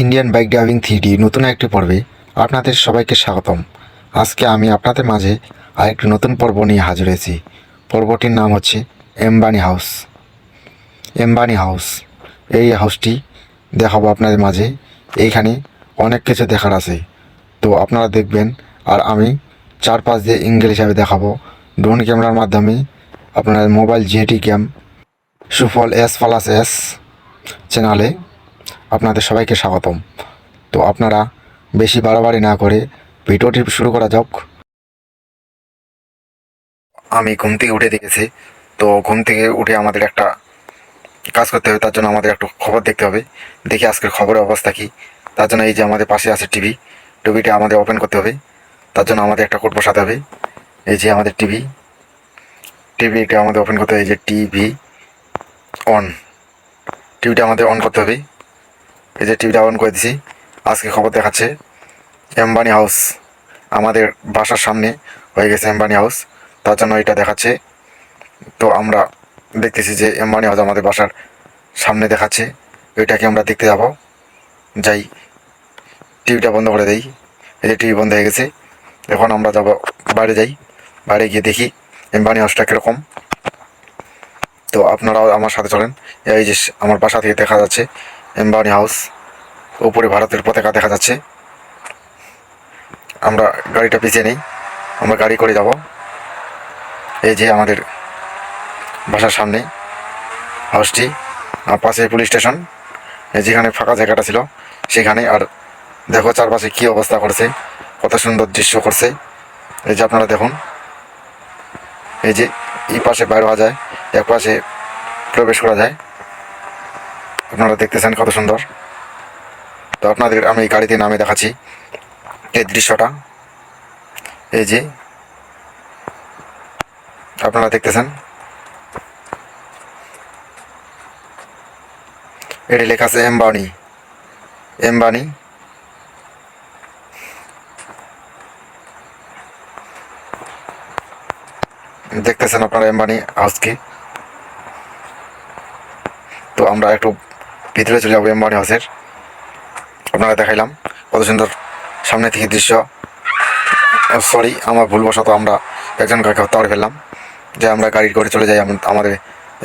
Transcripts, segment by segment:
Indian bike driving three D নতুন একটি পর্বে আপনাদের সবাইকে স্বাগতম। আজকে আমি আপনাদের মাঝে আরেকটি নতুন পর্ব নিয়ে হাজির হয়েছি। পর্বটির নাম হচ্ছে এমবানি হাউস এমবানি হাউস এই হাউসটি দেখাবো আপনাদের মাঝে। এইখানে অনেক কিছু দেখার আছে। তো আপনারা দেখবেন, আর আমি চার পাঁচ দিয়ে ইঙ্গেল হিসাবে দেখাবো। ড্রোন ক্যামেরার মাধ্যমে আপনার মোবাইল জিএটি ক্যাম সুফল এস প্লাস এস চ্যানেলে আপনাদের সবাইকে স্বাগতম। তো আপনারা বেশি বাড়াবাড়ি না করে ভিডিওটি শুরু করা যাক। আমি ঘুম থেকে উঠে দেখেছি। তো ঘুম থেকে উঠে আমাদের একটা কাজ করতে হবে, তার জন্য আমাদের একটু খবর দেখতে হবে। দেখি আজকের খবরের অবস্থা কি। তার জন্য এই যে আমাদের পাশে আছে টিভি, টিভিটা আমাদের ওপেন করতে হবে। তার জন্য আমাদের একটা কোড বসাতে হবে। এই যে আমাদের টিভি, টিভিটা আমাদের ওপেন করতে হবে। এই যে টিভি অন টিভিটা আমাদের অন করতে হবে। এই যে টিভিটা অন করে দিছি। আজকে খবর দেখাচ্ছে এম্বানি হাউস আমাদের বাসার সামনে হয়ে গেছে এম্বানি হাউস তার জন্য এটা দেখাচ্ছে। তো আমরা দেখতেছি যে এম্বানি হাউস আমাদের বাসার সামনে দেখাচ্ছে। এটাকে আমরা দেখতে যাব। যাই টিভিটা বন্ধ করে দেই। এই যে টিভি বন্ধ হয়ে গেছে। এখন আমরা যাব বাইরে যাই। বাইরে গিয়ে দেখি এম্বানি হাউসটা কীরকম। তো আপনারাও আমার সাথে চলেন। এই যে আমার বাসা থেকে দেখা যাচ্ছে এম্বানি হাউস, উপরে ভারতের পতাকা দেখা যাচ্ছে। আমরা গাড়িটা পিছিয়ে নেই, আমরা গাড়ি করে যাব। এই যে আমাদের বাসার সামনে হাউসটি, আর পাশে পুলিশ স্টেশন যেখানে ফাঁকা জায়গাটা ছিল, সেখানে। আর দেখো চারপাশে কী অবস্থা করছে, কত সুন্দর দৃশ্য করছে। এই যে আপনারা দেখুন, এই যে এই পাশে বাইর হওয়া যায়, এক পাশে প্রবেশ করা যায়। আপনারা দেখতেছেন কত সুন্দর। তো আপনাদের আমি গাড়িতে নামে দেখাচ্ছি। এই দৃশ্যটা। এই যে। আপনারা দেখতেছেন। এটি লেখা আছে এমবানি এমবানি দেখতেছেন আপনারা এমবানি আজকে। তো আমরা একটু ভিতরে চলে যাব এমবানি হাউসের। আপনারা দেখাইলাম কত সুন্দর সামনে থেকে দৃশ্য। সরি আমার ভুলবশত আমরা একজন কাকে হত্যা করে ফেললাম। যে আমরা গাড়ি করে চলে যাই আমাদের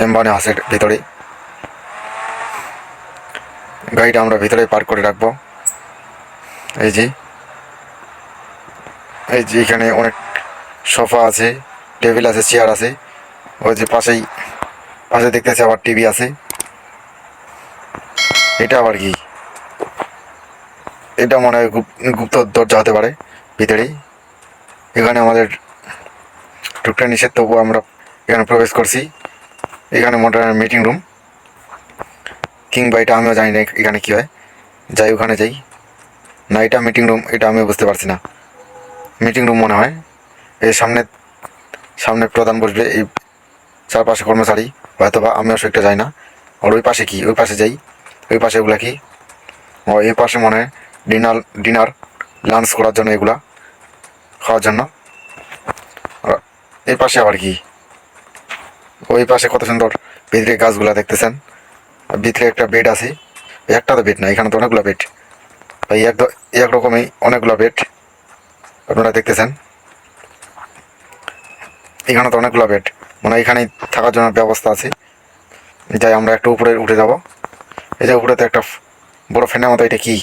এমবানি হাউসের ভিতরে। গাড়িটা আমরা ভিতরে পার্ক করে রাখব। এই যে। এই যে এখানে অনেক সোফা আছে, টেবিল আছে, চেয়ার আছে। ওই যে পাশেই পাশে দেখতেছি আবার টিভি আছে। এটা আবার কি? এটা মনে হয় গুপ- গুপ্ত দরজা হতে পারে, ভিতরেই। এখানে আমাদের ঢুকতে নিষেধ, তবু আমরা এখানে প্রবেশ করছি। এখানে মোটা মিটিং রুম কিংবা এটা আমিও জানি না এখানে কী হয়। যাই ওখানে যাই। না, এটা মিটিং রুম এটা আমিও বুঝতে পারছি না। মিটিং রুম মনে হয়। এই সামনে সামনে প্রধান বসবে এই চারপাশে কর্মচারী হয়তো বা আমিও সেটা যাই না। আর ওই পাশে কি? ওই পাশে যাই। ওই পাশে ওগুলা কি? ও, এই পাশে মনে ডিনার ডিনার, লাঞ্চ করার জন্য এগুলা খাওয়ার জন্য। এই পাশে আবার কি? ওই পাশে কত সুন্দর ভিতরে গাছগুলা দেখতেছেন। ভিতরে একটা বেড আছে। একটা তো বেড না, এখানে তো অনেকগুলো বেড। এই এক এই একরকমই অনেকগুলো বেড আপনারা দেখতেছেন। এখানে তো অনেকগুলো বেড। মানে এখানে থাকার জন্য ব্যবস্থা আছে। যাই, আমরা একটু উপরে উঠে যাব। এই যে উপরে তো একটা বড় ফ্যানের মতো, এটা কি?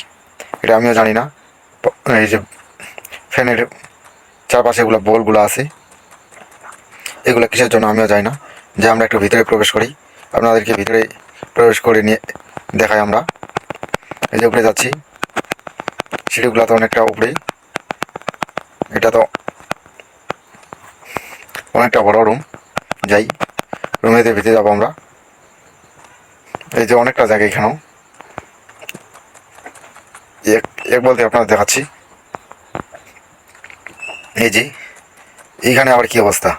এটা আমিও জানি না। এই যে ফ্যানের চারপাশে এগুলো বলগুলো আছে। এগুলো কিসের জন্য আমিও জানি না। যে আমরা একটু ভিতরে প্রবেশ করি। আপনাদেরকে ভিতরে প্রবেশ করে নিয়ে দেখাই আমরা। এই যে উপরে যাচ্ছি। সিঁড়িগুলো তো অনেকটা উপরে। এটা তো অনেকটা বড় রুম যাই রুমেতে ভিতরে যাব আমরা। এই যে অনেকটা জায়গা এখানেও। এক এক বলতে আপনাদের দেখাচ্ছি। এই যে, এইখানে আবার কি অবস্থা?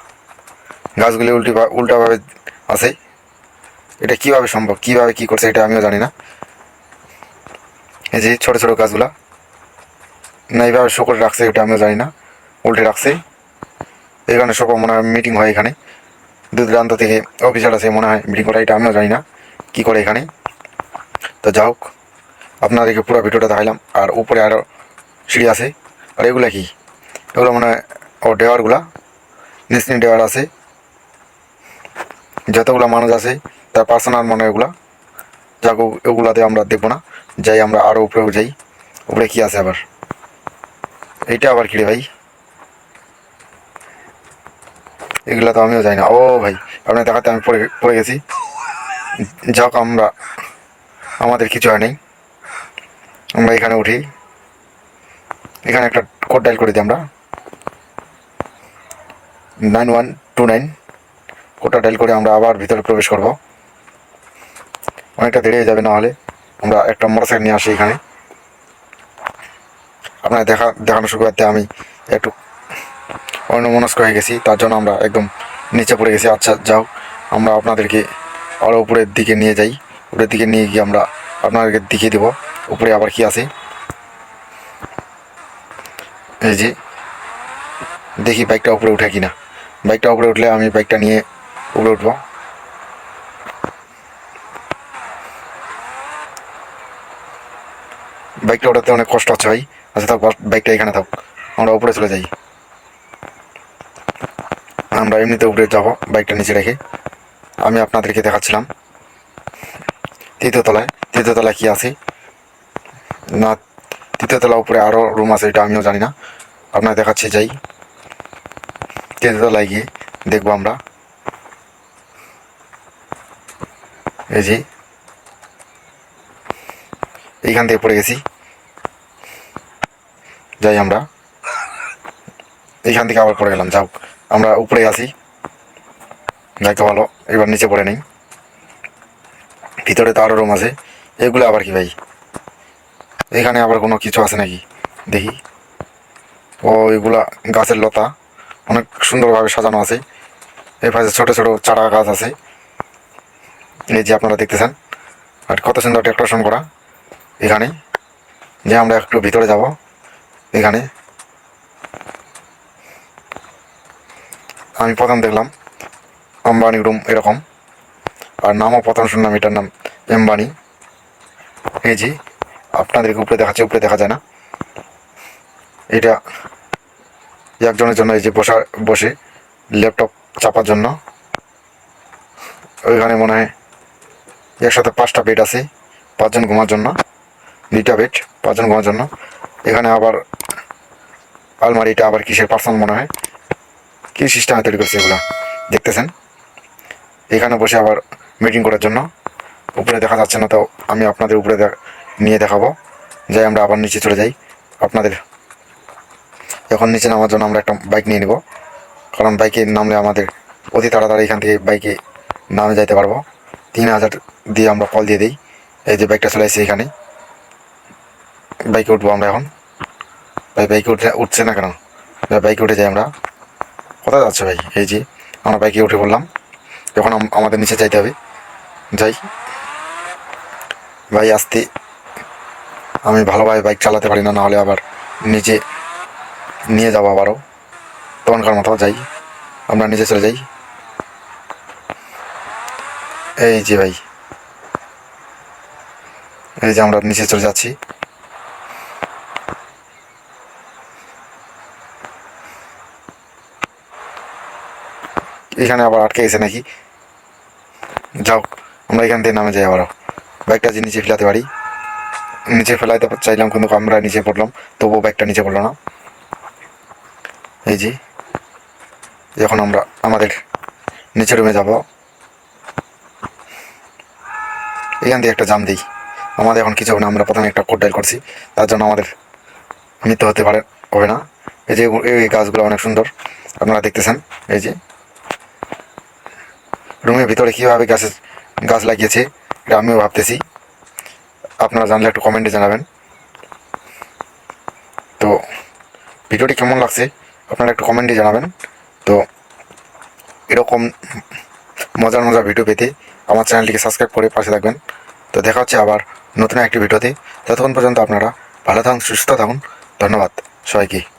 গাছগুলি উল্টি উল্টাভাবে আছে। এটা কীভাবে সম্ভব? কীভাবে কি করছে এটা আমিও জানি না। এই যে ছোট ছোট গাছগুলা। না, এইভাবে শো রাখছে এটা আমিও জানি না। উল্টে রাখছে। এখানে সব মনে হয় মিটিং হয় এখানে। দূর দূরান্ত থেকে অফিসার আছে মনে হয় মিটিং করা, এটা আমিও জানি না। কী করে এখানে? তো যাই হোক, আপনাদেরকে পুরো ভিডিওটা দেখাইলাম। আর উপরে আরও সিঁড়ি আছে। আর এগুলা কি? এগুলো মানে ও ডেওয়ারগুলা নিশ্চিত ডেওয়ার আছে। যতগুলো মানুষ আছে, তার পার্সোনাল মনে এগুলা। যাক ওগুলাতে আমরা দেখব না। যাই, আমরা আরও উপরেও যাই। উপরে কি আছে আবার? এইটা আবার কি রে ভাই? এগুলা তো আমিও যাই না। ও ভাই আপনার দেখাতে আমি পড়ে পড়ে গেছি। যাক, আমরা, আমাদের কিছু হয় নাই। আমরা এখানে উঠি। এখানে একটা কোড ডাইল করে দিই আমরা। নাইন ওয়ান টু নাইন কোডটা ডাইল করে আমরা আবার ভিতরে প্রবেশ করব। অনেকটা দেরি হয়ে যাবে না হলে আমরা একটা মোটরসাইকেল নিয়ে আসি এখানে। আপনার দেখা দেখানো শুরু করতে আমি একটু অন্যমনস্ক হয়ে গেছি, তার জন্য আমরা একদম নিচে পড়ে গেছি। আচ্ছা যাও, আমরা আপনাদেরকে আরও উপরের দিকে নিয়ে যাই। উপরের দিকে নিয়ে গিয়ে আমরা আপনাদেরকে দেখিয়ে দেবো, উপরে আবার কি আছে। এই যে, দেখি বাইকটা উপরে উঠে কিনা। বাইকটা উপরে উঠলে আমি বাইকটা নিয়ে উপরে উঠবো। বাইকটা ওঠাতে অনেক কষ্ট হচ্ছে ভাই। আচ্ছা থাক বাইকটা এখানে থাক। আমরা উপরে চলে যাই। আমরা এমনিতে উপরে যাব, বাইকটা নিচে রেখে। আমি আপনাদেরকে দেখাচ্ছিলাম। তৃতীয় তলায়। তৃতীয় তলায় কি আছে? না, তৃতীয় তলা উপরে আরও রুম আছে, এটা আমিও জানি না। আপনার দেখাচ্ছি, যাই। তৃতীয় তলায় গিয়ে দেখব আমরা। এই যে। এইখান থেকে পড়ে গেছি। যাই আমরা। এইখান থেকে আবার পড়ে গেলাম, যাও। আমরা উপরে আসি যাইতে ভালো, এবার নিচে পড়ে নেই। ভিতরে তো আরও রুম আছে। এগুলো আবার কি ভাই? এখানে আবার কোনো কিছু আছে নাকি? দেখি। ও, এগুলা গাছের লতা। অনেক সুন্দরভাবে সাজানো আছে। এই পাশে ছোটো ছোটো চারা গাছ আছে। এই যে আপনারা দেখতেছেন। আর কত সুন্দর ডেকোরেশন করা। এখানে। যে আমরা একটু ভিতরে যাব। এখানে। আমি প্রথম দেখলাম। আম্বানি রুম এরকম। আর নামও প্রথম শুনলাম এটার নাম এম্বানি। এই যে, আপনাদেরকে উপরে দেখাচ্ছে, উপরে দেখা যায় না। এটা একজনের জন্য এই যে বসা বসে ল্যাপটপ চাপার জন্য। ওইখানে মনে হয় একসাথে পাঁচটা বেড আছে, পাঁচজন ঘুমার জন্য, দুইটা বেড পাঁচজন ঘুমার জন্য। এখানে আবার আলমারিটা আবার কিসের পার্সন মনে হয়? কী সিস্টেমে তৈরি করছে এগুলো? দেখতেছেন? এখানে বসে আবার মিটিং করার জন্য। উপরে দেখা যাচ্ছে না, তো আমি আপনাদের উপরে নিয়ে দেখাবো। যাই, আমরা আবার নিচে চলে যাই। আপনাদের এখন নিচে নামার জন্য আমরা একটা বাইক নিয়ে নেব। কারণ বাইকে নামলে আমাদের অতি তাড়াতাড়ি এখান থেকে বাইকে নামে যাইতে পারব। তিন হাজার দিয়ে আমরা কল দিয়ে দিই। এই যে বাইকটা চলে এসেছে এখানে। বাইকে উঠবো আমরা এখন। ভাই বাইকে উঠে উঠছে না কেন? বাইকে উঠে যাই আমরা। কোথায় যাচ্ছে ভাই? এই যে আমরা বাইকে উঠে পড়লাম। যখন আম- আমাদের নিচে যাইতে হবে। যাই। ভাই, আসতে। আমি ভালোভাবে বাইক চালাতে পারি না, নাহলে আবার নিচে নিয়ে যাব আবারও। তখনকার মতো যাই। আমরা নিচে চলে যাই। এই যে ভাই। এই যে আমরা নিচে চলে যাচ্ছি। এখানে আবার আটকে গেছে নাকি? যাও, আমরা এখান থেকে নামে যাই আবারও। বাইকটা যে নিচে ফেলাতে পারি। নিচে ফেলাইতে চাইলাম, কিন্তু আমরা নিচে পড়লাম। তবুও বাইকটা নিচে পড়ল না। এই যে, এখন আমরা আমাদের নিচের রুমে যাব। এখান থেকে একটা জাম দিই। আমাদের এখন কিছু হবে না, আমরা প্রথমে একটা কোড ডাইল করছি। তার জন্য আমাদের মৃত্যু হতে পারে, হবে না। এই যে, এই গাছগুলো অনেক সুন্দর, আপনারা দেখতেছেন। এই যে রুমের ভিতরে কীভাবে গাছের গাছ লাগিয়েছে এটা আমিও ভাবতেছি। আপনারা জানলে একটু কমেন্টে জানাবেন। তো, ভিডিওটি কেমন লাগছে আপনারা একটু কমেন্টে জানাবেন। তো, এরকম মজার মজার ভিডিও পেতে আমার চ্যানেলটিকে সাবস্ক্রাইব করে পাশে থাকবেন। তো, দেখা হচ্ছে আবার নতুন একটি ভিডিওতে। ততক্ষণ পর্যন্ত আপনারা ভালো থাকুন, সুস্থ থাকুন। ধন্যবাদ সবাইকে।